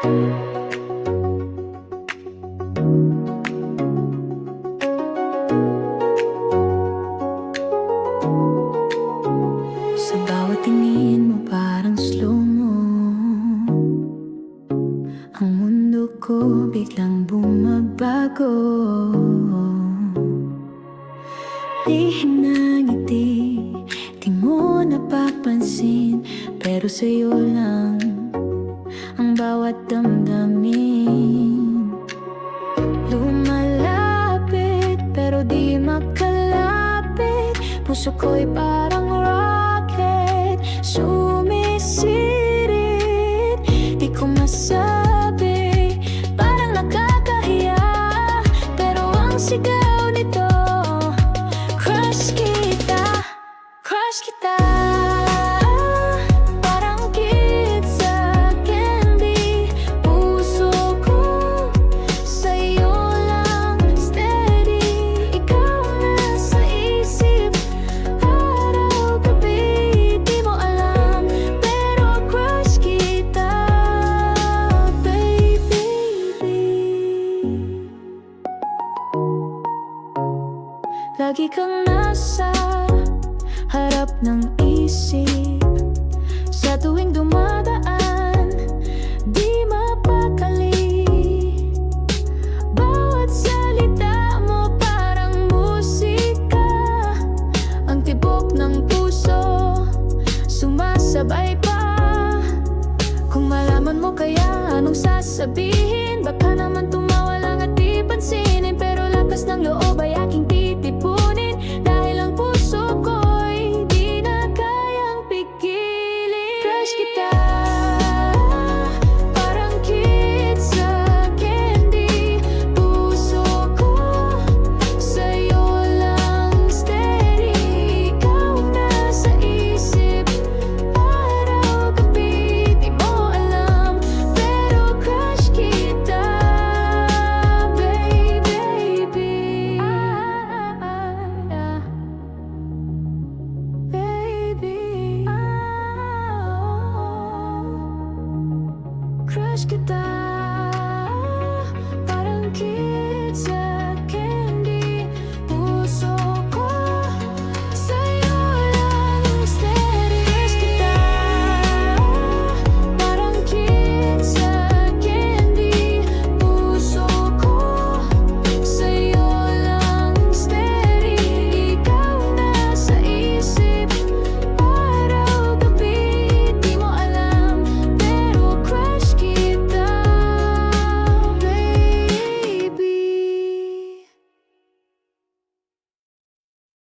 Sa bawat tingin mo parang slow mo. Ang mundo bumabago Lihim na ngiti Di mo napapansin Pero sa'yo lang Ang bawat damdamin. Lumalapit pero di makalapit Puso ko'y parang rocket Sumisirit Lagi kang nasa harap ng isip. Sa tuwing dumadaan, di mapakali. Bawat salita mo parang musika. Ang tibok ng puso, sumasabay pa. Kung malaman mo kaya anong sasabihin? Baka naman tumawa